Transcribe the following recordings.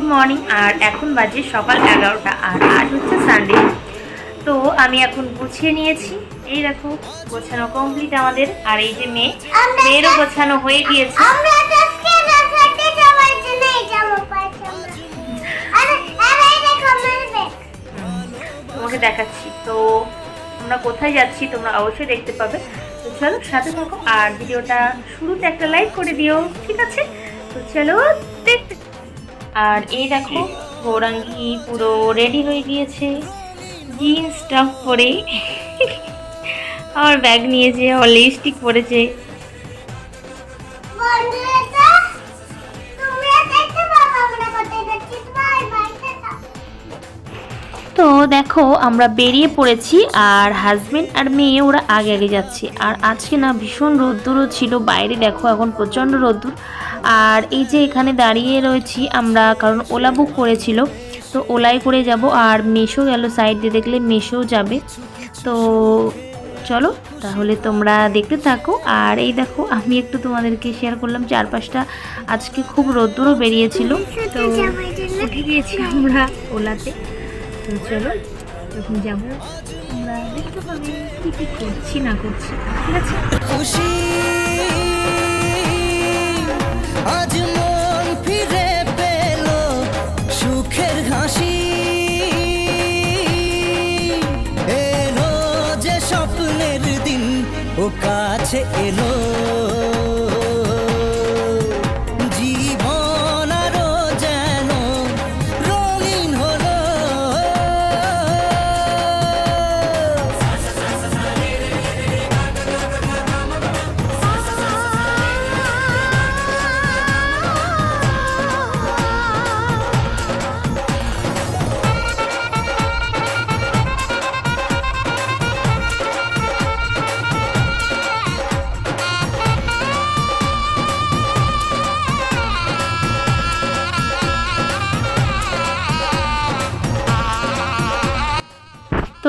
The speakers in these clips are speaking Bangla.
গুড মর্নিং আর এখন বাজে সকাল এগারোটা আর আজ হচ্ছে সানডে তো আমি এখন গুছিয়ে নিয়েছি। এই দেখো গোছানো কমপ্লিট আমাদের। আর এই যে মেয়ে মেয়েরও গোছানো হয়ে গিয়েছে। তোমাকে দেখাচ্ছি। তো আমরা কোথায় যাচ্ছি তোমরা অবশ্যই দেখতে পাবে। তো চলো সাথে থাকো। আর ভিডিওটা শুরুতে একটা লাইক করে দিও ঠিক আছে? তো চলো দেখতে আর এই দেখো গৌরাঙ্গি পুরো রেডি হয়ে গিয়েছে। জিন্স টপ পরে। আমার ব্যাগ নিয়েছে আমার লিপস্টিক পরেছে। তো দেখো আমরা বেরিয়ে পড়েছি আর হাজবেন্ড আর মেয়ে ওরা আগে আগে যাচ্ছে। আর আজকে না ভীষণ রোদ্দুরও ছিল বাইরে দেখো এখন প্রচণ্ড রোদ্দুর। আর এই যে এখানে দাঁড়িয়ে রয়েছি আমরা কারণ ওলা বুক করেছিল তো ওলাই করে যাব। আর মেশো গেল সাইড দিয়ে দেখলে মেশোও যাবে। তো চলো তাহলে তোমরা দেখতে থাকো। আর এই দেখো আমি একটু তোমাদেরকে শেয়ার করলাম চারপাশটা আজকে খুব রোদ্দুরও বেরিয়েছিল। তো উঠে গিয়েছি আমরা ওলাতে। তো চলো যখন যাব। আমরা দেখতে পাবে কি কি করছি, না করছি, ঠিক আছে? খুশি ফিরে পেল সুখের এলো যে স্বপ্নের দিন, ও কাছে এলো।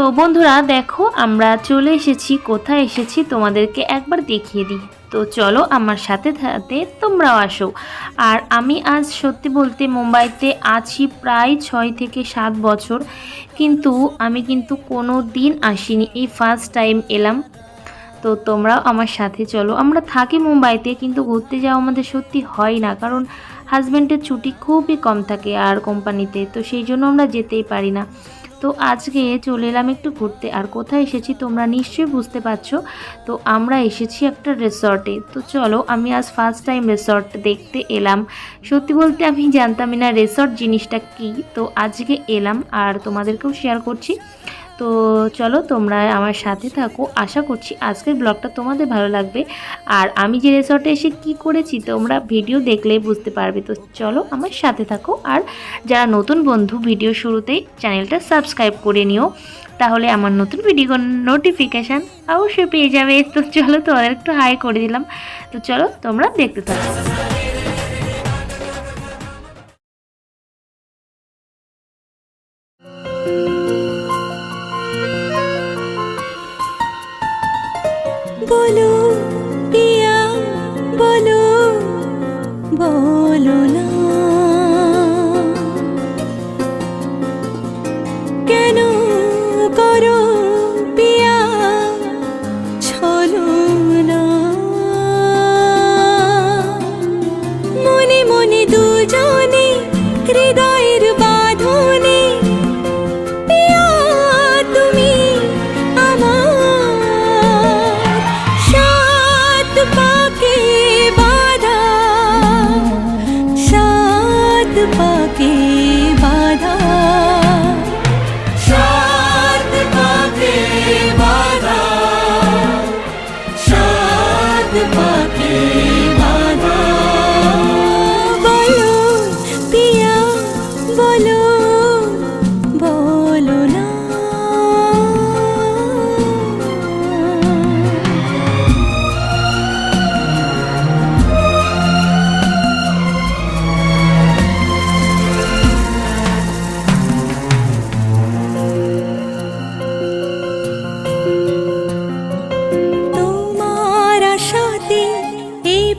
তো বন্ধুরা, দেখো, আমরা চলে এসেছি, কোথায় এসেছি তোমাদেরকে একবার দেখিয়ে দিই। তো চলো আমার সাথে সাথে তোমরাও আসো। আর আমি আজ সত্যি বলতে মুম্বাইতে আছি প্রায় ছয় থেকে সাত বছর, কিন্তু আমি কিন্তু কোনো দিন আসিনি, এই ফার্স্ট টাইম এলাম। তো তোমরাও আমার সাথে চলো। আমরা থাকি মুম্বাইতে, কিন্তু ঘুরতে যাওয়া আমাদের সত্যি হয় না, কারণ হাজব্যান্ডের ছুটি খুবই কম থাকে আর কোম্পানিতে তো সেই জন্য আমরা যেতেই পারি না। তো আজকে চলে এলাম একটু ঘুরতে। আর কোথায় এসেছি তোমরা নিশ্চয়ই বুঝতে পারছ। তো আমরা এসেছি একটা রিসর্টে। তো চলো, আমি আজ ফার্স্ট টাইম রিসর্ট দেখতে এলাম। সত্যি বলতে আমি জানতামই না রিসর্ট জিনিসটা কি। তো আজকে এলাম আর তোমাদেরকেও শেয়ার করছি। তো চলো তোমরা আমার সাথে থাকো। আশা করছি আজকের ব্লগটা তোমাদের ভালো লাগবে। আর আমি যে রিসর্টে এসে কি করেছি তোমরা ভিডিও দেখলে বুঝতে পারবে। তো চলো আমার সাথে থাকো। আর যারা নতুন বন্ধু ভিডিও শুরুতেই চ্যানেলটা সাবস্ক্রাইব করে নিও। তাহলে আমার নতুন ভিডিও নোটিফিকেশান অবশ্যই পেয়ে যাবে। তো চলো তোমাদের একটু হাই করে দিলাম। তো চলো তোমরা দেখতে থাকো। বলো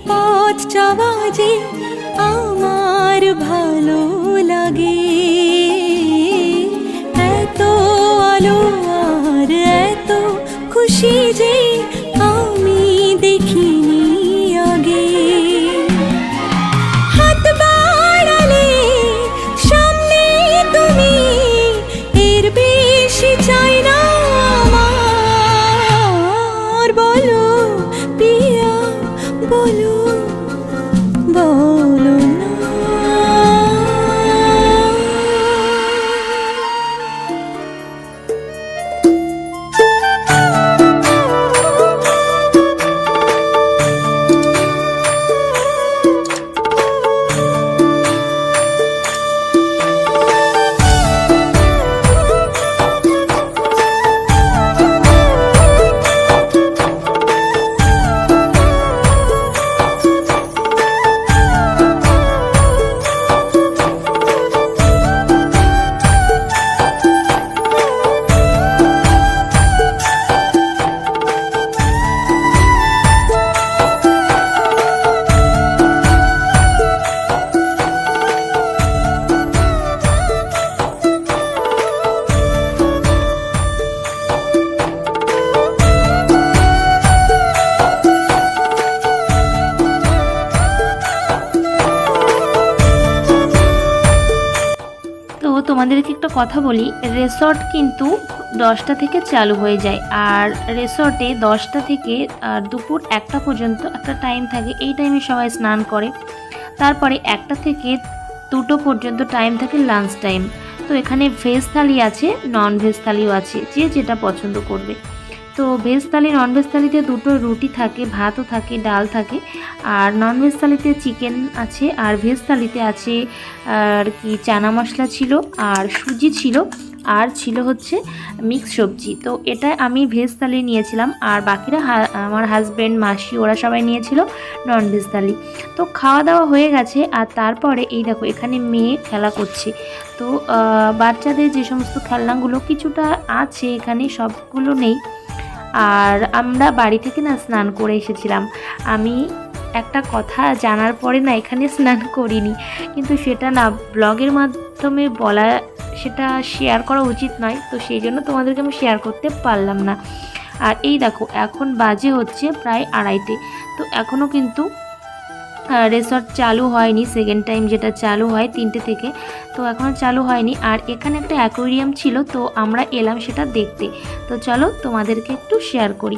পথ চাওয়া যে আমার ভালো লাগে। এত আলো আর এত খুশি যে একটা কথা বলি রেসর্ট কিন্তু দশটা থেকে চালু হয়ে যায়। আর রেসর্টে দশটা থেকে দুপুর একটা পর্যন্ত একটা টাইম থাকে। এই টাইমে সবাই স্নান করে। তারপরে একটা থেকে দুটো পর্যন্ত টাইম থাকে লাঞ্চ টাইম তো এখানে ভেজ থালি আছে নন ভেজ থালিও আছে, যে যেটা পছন্দ করবে। তো ভেজ থালি নন ভেজ থালিতে দুটো রুটি থাকে, ভাতও থাকে, ডাল থাকে। আর নন ভেজ থালিতে চিকেন আছে, আর ভেজ থালিতে আছে, আর কি, চানা মশলা ছিল, আর সুজি ছিল, আর ছিল হচ্ছে মিক্স সবজি। তো এটা আমি ভেজ থালি নিয়েছিলাম, আর বাকিরা আমার হাজব্যান্ড মাসি, ওরা সবাই নিয়েছিল নন ভেজ থালি। তো খাওয়া দাওয়া হয়ে গেছে, আর তারপরে এই দেখো, এখানে মেয়ে খেলা করছে। তো বাচ্চাদের যে সমস্ত খেলনাগুলো কিছুটা আছে, এখানে সবগুলো নেই। আর আমরা বাড়ি থেকে না স্নান করে এসেছিলাম। আমি একটা কথা জানার পরে না এখানে স্নান করিনি। কিন্তু সেটা না ব্লগের মাধ্যমে বলা, সেটা শেয়ার করা উচিত নয়। তো সেই জন্য তোমাদেরকে আমি শেয়ার করতে পারলাম না। আর এই দেখো, এখন বাজে হচ্ছে প্রায় আড়াইটে। তো এখনও কিন্তু রেসর্ট চালু হয়নি সেকেন্ড টাইম যেটা চালু হয় তিনটে থেকে। তো এখনও চালু হয়নি। আর এখানে একটা অ্যাকোয়ারিয়াম ছিল, তো আমরা এলাম সেটা দেখতে। তো চলো তোমাদেরকে একটু শেয়ার করি।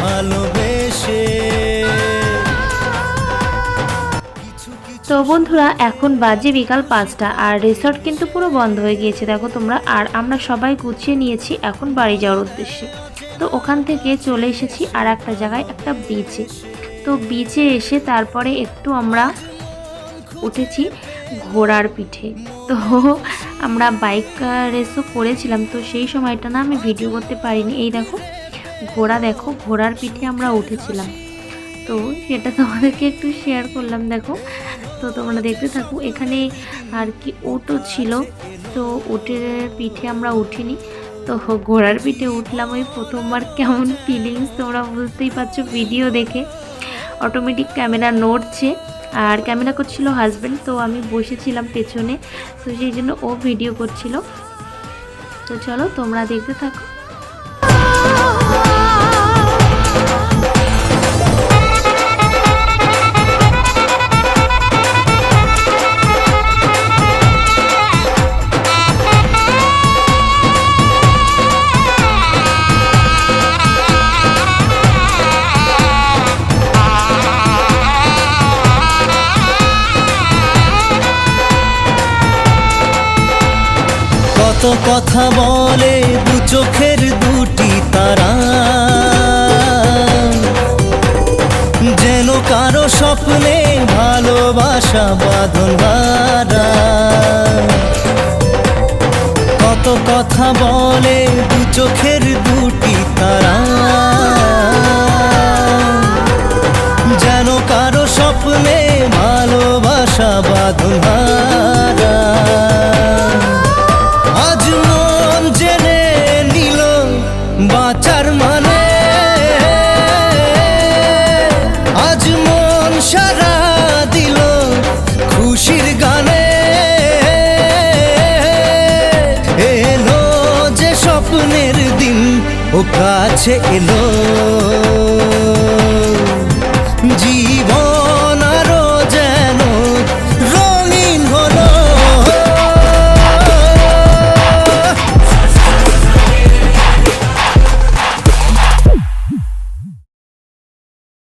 ভালোবেসে তো বন্ধুরা, এখন বাজে বিকাল পাঁচটা আর রিসর্ট কিন্তু পুরো বন্ধ হয়ে গিয়েছে। দেখো তোমরা, আর আমরা সবাই গুছিয়ে নিয়েছি এখন বাড়ি যাওয়ার উদ্দেশ্যে। তো ওখান থেকে চলে এসেছি আর একটা জায়গায় একটা বিচে তো বিচে এসে তারপরে একটু আমরা উঠেছি ঘোড়ার পিঠে। তো আমরা বাইক রেসও করেছিলাম, তো সেই সময়টা না আমি ভিডিও করতে পারিনি। এই দেখো ঘোড়া দেখো, ঘোড়ার পিঠে আমরা উঠেছিলাম। তো সেটা তোমাদেরকে একটু শেয়ার করলাম, দেখো। তো তোমরা দেখতে থাকো, এখানে আর কি ওটও ছিল। তো ওটের পিঠে আমরা উঠিনি। তো ঘোড়ার পিঠে উঠলাম, ওই প্রথমবার কেমন ফিলিংস তোমরা বুঝতেই পারছ ভিডিও দেখে। অটোমেটিক ক্যামেরা নড়ছে, আর ক্যামেরা করছিল হাজব্যান্ড তো আমি বসেছিলাম পেছনে। তো সেই জন্য ও ভিডিও করছিল। তো চলো তোমরা দেখতে থাকো। কথা বলে দু চোখের দুটি তারা। যেন কারও স্বপ্নে ভালোবাসা বাঁধন হারা। কত কথা বলে দু চোখের দুটি তারা। যেন কারও স্বপ্নে ভালোবাসা বাঁধন কাছে এলো।